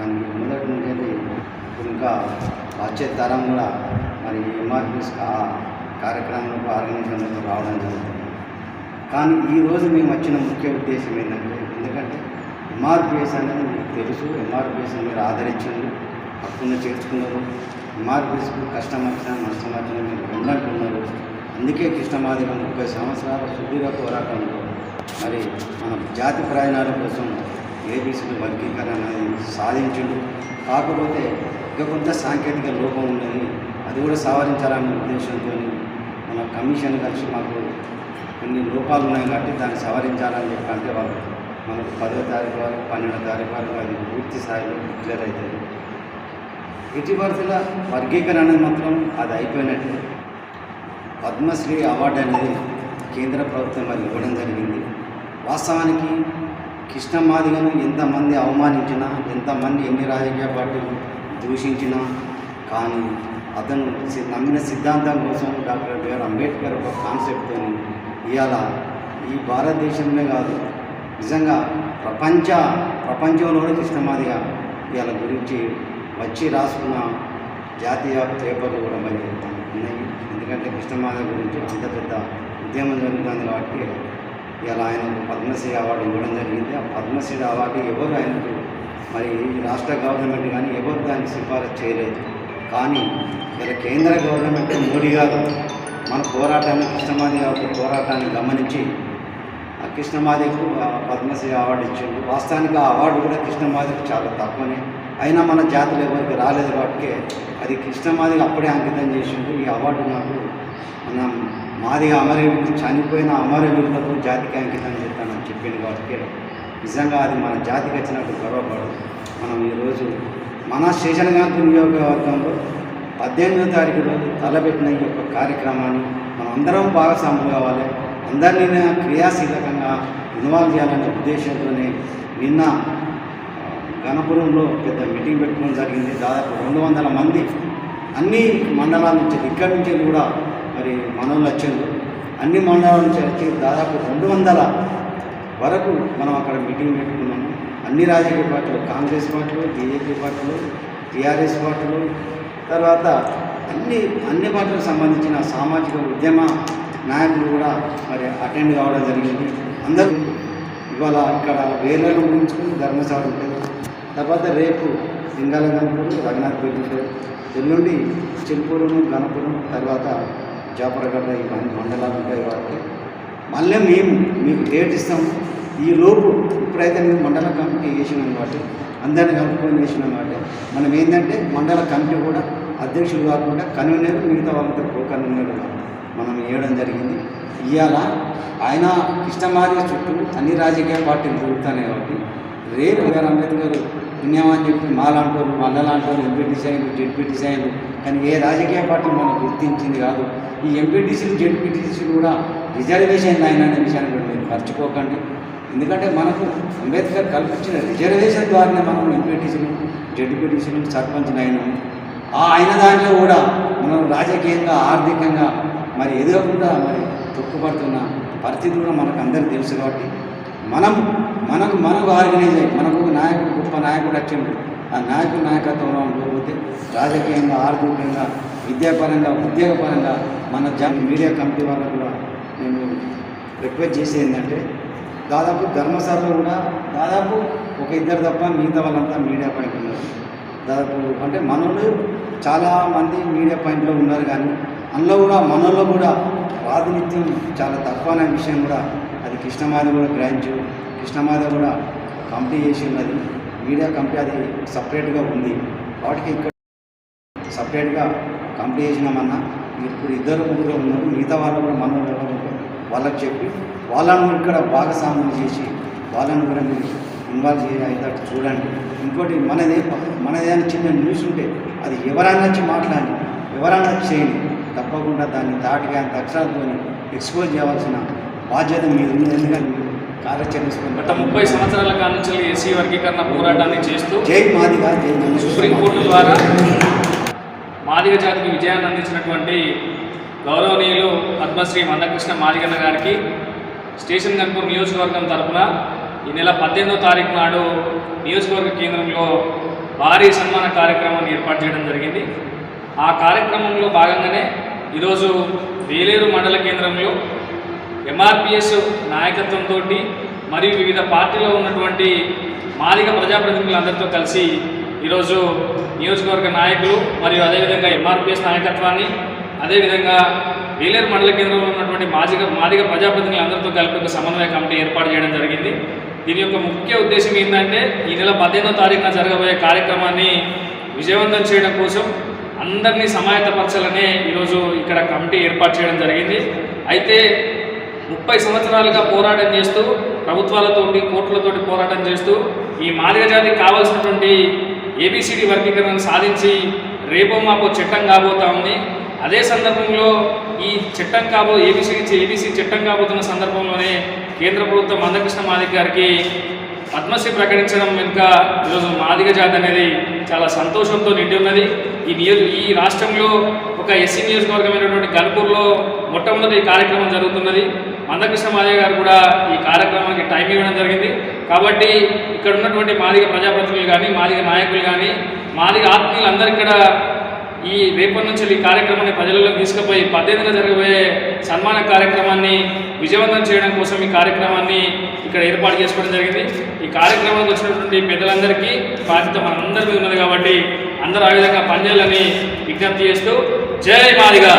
దానికి ముందటి నుంచి ఇంకా వచ్చే తరం కూడా మరి ఎంఆర్పీస్ కార్యక్రమంలో ఆర్గనైజేషన్లో రావడం జరుగుతుంది. కానీ ఈరోజు మేము వచ్చిన ముఖ్య ఉద్దేశం ఏంటంటే ఎందుకంటే ఎంఆర్పిఎస్ అనేది మీకు తెలుసు ఎంఆర్పిఎస్ మీరు ఆదరించండి హక్కును చేర్చుకున్నారు ఎంఆర్పిఎస్కు కష్టం వచ్చినా నష్టం వచ్చినా మీరు ఉన్నట్టున్నారు అందుకే కృష్ణమాదిగా ముప్పై సంవత్సరాల సుదీర్ఘ పోరాటంలో మరి మన జాతి ప్రయాణాల కోసం ఏబీసీలు వర్గీకరణ అనేది సాధించుడు. కాకపోతే ఇక కొంత సాంకేతిక లోపం ఉన్నది. అది కూడా సవరించాలనే ఉద్దేశంతో మన కమిషన్ కలిసి మాకు కొన్ని లోపాలు ఉన్నాయి కాబట్టి దాన్ని సవరించాలని చెప్పి అంటే వాళ్ళు మనకు పదో తారీఖు వరకు పన్నెండో తారీఖు వరకు అది పూర్తి స్థాయిలో డిక్లేర్ అవుతుంది. ఇటీవల వర్గీకరణ అనేది మాత్రం అది అయిపోయినట్టు. పద్మశ్రీ అవార్డు అనేది కేంద్ర ప్రభుత్వం మరి ఇవ్వడం జరిగింది. వాస్తవానికి కృష్ణమాదిగను ఎంతమంది అవమానించినా ఎంతమంది ఎన్ని రాజకీయ పార్టీలు దూషించినా కానీ అతను నమ్మిన సిద్ధాంతం కోసం డాక్టర్ బిఆర్ అంబేద్కర్ ఒక కాన్సెప్ట్తో ఇవాళ ఈ భారతదేశంలో కాదు నిజంగా ప్రపంచ ప్రపంచంలోనే కృష్ణమాదిగా ఇవాళ గురించి వచ్చి రాసుకున్న జాతీయ పేపర్లు కూడా మరి ఉన్నాయి. ఎందుకంటే కృష్ణమాద గురించి అంత పెద్ద ఉద్యమం జరుగుతుంది కాబట్టి ఇలా ఆయనకు పద్మశ్రీ అవార్డు ఇవ్వడం జరిగింది. ఆ పద్మశ్రీ అవార్డు ఎవరు ఆయనకు మరి ఈ రాష్ట్ర గవర్నమెంట్ కానీ ఎవరు దాన్ని సిఫారసు చేయలేదు. కానీ ఇలా కేంద్ర గవర్నమెంట్ మోడీ గారు మన పోరాటాన్ని కృష్ణమాది యొక్క పోరాటాన్ని గమనించి ఆ కృష్ణమాదికు ఆ పద్మశ్రీ అవార్డు ఇచ్చిండు వాస్తవానికి ఆ అవార్డు కూడా కృష్ణమాదికి చాలా తక్కువనే. అయినా మన జాతులు ఎవరికి రాలేదు కాబట్టి అది కృష్ణమాదికి అప్పుడే అంకితం చేసిండు ఈ అవార్డు నాకు మనం మాదిగా అమరవీరులు చనిపోయిన అమరవీరులకు జాతికి అంకితం చేస్తానని చెప్పింది కాబట్టి నిజంగా అది మన జాతికి వచ్చినట్టు గర్వపడు మనం ఈరోజు మన శేషనగాంతి నియోజకవర్గంలో పద్దెనిమిదో తారీఖు రోజు తలపెట్టిన ఈ యొక్క కార్యక్రమాన్ని మనం అందరం భాగస్వాములు కావాలి అందరినీ క్రియాశీలకంగా ఇన్వాల్వ్ చేయాలనే ఉద్దేశంతోనే నిన్న గణపురంలో పెద్ద మీటింగ్ పెట్టుకోవడం జరిగింది. దాదాపు రెండు వందల మంది అన్ని మండలాల నుంచి ఇక్కడి నుంచి కూడా మరి మనోళ్ళు వచ్చారు. అన్ని మండలాల నుంచి వచ్చి దాదాపు రెండు వందల వరకు మనం అక్కడ మీటింగ్ పెట్టుకున్నాము. అన్ని రాజకీయ పార్టీలు కాంగ్రెస్ పార్టీలు బీజేపీ పార్టీలు టీఆర్ఎస్ పార్టీలు తర్వాత అన్ని అన్ని పార్టీలకు సంబంధించిన సామాజిక ఉద్యమ నాయకులు కూడా మరి అటెండ్ కావడం జరిగింది. అందరూ ఇవాళ ఇక్కడ వేలను ఉంచుకుని ధర్మశాల ఉంటుంది తర్వాత రేపు సింగాల గణపురం రఘునాథ్పేట ఉంటుంది ఎల్లుండి చెంపూరును గణపురం తర్వాత జాపరగడ్డ ఇవన్నీ మండలాలు ఉంటాయి కాబట్టి. మళ్ళీ మేము మీకు డేట్ ఇస్తాం ఈ లోపు ఇప్పుడైతే మేము మండల కమిటీ వేసినాం కాబట్టి అందరిని కలుపుకొని వేసినాం కాబట్టి మనం ఏంటంటే మండల కమిటీ కూడా అధ్యక్షులు కాకుండా కన్వీనర్ మిగతా వాళ్ళతో కో కన్వీనర్ మనం వేయడం జరిగింది. ఇవాళ ఆయన కృష్ణమాది చుట్టూ అన్ని రాజకీయ పార్టీలు తిరుగుతున్నాయి కాబట్టి రేపు గారు అంబేద్కర్ పుణ్యమని చెప్పి మాలాంటి వాళ్ళు మల్లలాంటి వాళ్ళు ఎంపీటీసీ అయ్యారు కానీ ఏ రాజకీయ పార్టీ మనం గుర్తించింది కాదు. ఈ ఎంపీటీసీలు జెడ్పీటీసీలు కూడా రిజర్వేషన్ ఆయన అనే విషయాన్ని కూడా మీరు మర్చిపోకండి. ఎందుకంటే మనకు అంబేద్కర్ కల్పించిన రిజర్వేషన్ ద్వారానే మనం ఎంపీటీసీలు జెడ్పీటీసీలు సర్పంచ్ అయినాము ఆ అయిన దాంట్లో కూడా మనం రాజకీయంగా ఆర్థికంగా మరి ఎదగకుండా మరి తొక్కుపడుతున్న పరిస్థితి కూడా మనకు అందరికీ తెలుసు కాబట్టి మనం మనకు మనకు ఆర్గనైజ్ అయ్యి మనకు నాయకుడు గొప్ప నాయకుడు వచ్చిండు ఆ నాయకుడు నాయకత్వంలో ఉండకపోతే రాజకీయంగా ఆర్థికంగా విద్యాపరంగా ఉద్యోగపరంగా మన జా మీడియా కమిటీ వాళ్ళకు కూడా మేము రిక్వెస్ట్ చేసేది ఏంటంటే దాదాపు ధర్మశాలలో కూడా దాదాపు ఒక ఇద్దరు తప్ప మిగతా వాళ్ళంతా మీడియా పాయింట్ ఉన్నారు. దాదాపు అంటే మనోళ్ళు చాలా మంది మీడియా పాయింట్లో ఉన్నారు కానీ అందులో కూడా మనోళ్ళు కూడా ప్రాతినిధ్యం చాలా తక్కువ అనే విషయం కూడా అది కృష్ణమాద కూడా బ్రాంచ్ కృష్ణమాద కూడా కంపెనీ చేసి ఉన్నది. మీడియా కంపెనీ అది సపరేట్గా ఉంది. వాటికి ఇక్కడ సపరేట్గా కంపెనీ చేసినామన్నా మీరు ఇప్పుడు ఇద్దరు ముగ్గురు ఉన్నారు. మిగతా వాళ్ళు కూడా మన వాళ్ళకి చెప్పి వాళ్ళను ఇక్కడ భాగస్వామ్యం చేసి వాళ్ళను కూడా మీరు ఇన్వాల్వ్ చేయాలి చూడండి. ఇంకోటి మనదే మనదేదైనా చిన్న న్యూస్ ఉంటే అది ఎవరైనా వచ్చి మాట్లాడి ఎవరైనా చేయండి. తప్పకుండా దాన్ని దాటిగా అంత ఎక్స్పోజ్ చేయాల్సిన బాధ్యత మీరు ఉంది ఎందుకంటే మీరు కార్యాచరణ గత ముప్పై సంవత్సరాల నుంచి ఎస్సీ వర్గీకరణ పోరాటాన్ని చేస్తూ జై మాదిగా. సుప్రీంకోర్టు ద్వారా మాదిగ జాతికి విజయాన్ని అందించినటువంటి గౌరవనీయులు పద్మశ్రీ మందకృష్ణ మాదిగన్న గారికి స్టేషన్ గన్పూర్ నియోజకవర్గం తరపున ఈ నెల పద్దెనిమిదో తారీఖు నాడు నియోజకవర్గ కేంద్రంలో భారీ సన్మాన కార్యక్రమాన్ని ఏర్పాటు చేయడం జరిగింది ఆ కార్యక్రమంలో భాగంగానే ఈరోజు వేలేరు మండల కేంద్రంలో ఎంఆర్పిఎస్ నాయకత్వంతో మరియు వివిధ పార్టీలో ఉన్నటువంటి మాదిక ప్రజాప్రతినిధులందరితో కలిసి ఈరోజు నియోజకవర్గ నాయకులు మరియు అదేవిధంగా ఎంఆర్పిఎస్ నాయకత్వాన్ని అదేవిధంగా వేలేరు మండల కేంద్రంలో ఉన్నటువంటి మాదిక మాదిక ప్రజాప్రతినిధులందరితో కలిపి ఒక సమన్వయ కమిటీ ఏర్పాటు చేయడం జరిగింది. దీని యొక్క ముఖ్య ఉద్దేశం ఏంటంటే ఈ నెల పదిహేనో తారీఖున జరగబోయే కార్యక్రమాన్ని విజయవంతం చేయడం కోసం అందరినీ సమాయత్తపరచాలనే ఈరోజు ఇక్కడ కమిటీ ఏర్పాటు చేయడం జరిగింది. అయితే ముప్పై సంవత్సరాలుగా పోరాటం చేస్తూ ప్రభుత్వాలతోటి కోర్టులతోటి పోరాటం చేస్తూ ఈ మాదిగ జాతికి కావాల్సినటువంటి ఏబిసిడి వర్గీకరణను సాధించి రేపో మాపో చట్టం కాబోతా ఉంది. అదే సందర్భంలో ఈ చట్టం కాబో ఏబిసిడి ఏబిసి చట్టం కాబోతున్న సందర్భంలోనే కేంద్ర ప్రభుత్వం మందకృష్ణ మాదిగ గారికి పద్మశ్రీ ప్రకటించడం వెనుక ఈరోజు మాదిగ జాతి అనేది చాలా సంతోషంతో నిండి ఉన్నది. ఈ నియోజ ఈ రాష్ట్రంలో ఒక ఎస్సీ నియోజకవర్గమైనటువంటి గల్పూర్లో మొట్టమొదటి కార్యక్రమం జరుగుతున్నది. మందకృష్ణ మాదయ్య గారు కూడా ఈ కార్యక్రమానికి టైం ఇవ్వడం జరిగింది. కాబట్టి ఇక్కడ ఉన్నటువంటి మాదిగ ప్రజాప్రతినిధులు కానీ మాదిగ నాయకులు కానీ మాదిగ ఆత్మీయులు అందరు ఇక్కడ ఈ రేపటి నుంచి ఈ కార్యక్రమాన్ని ప్రజలలో తీసుకుపోయి పద్దెనిమిదిన జరగబోయే సన్మాన కార్యక్రమాన్ని విజయవంతం చేయడం కోసం ఈ కార్యక్రమాన్ని ఇక్కడ ఏర్పాటు చేసుకోవడం జరిగింది. ఈ కార్యక్రమానికి వచ్చినటువంటి పెద్దలందరికీ బాధ్యత మనందరి మీద ఉన్నది కాబట్టి అందరూ ఆ విధంగా పనిచేయాలని విజ్ఞప్తి చేస్తూ జై మాదిగా!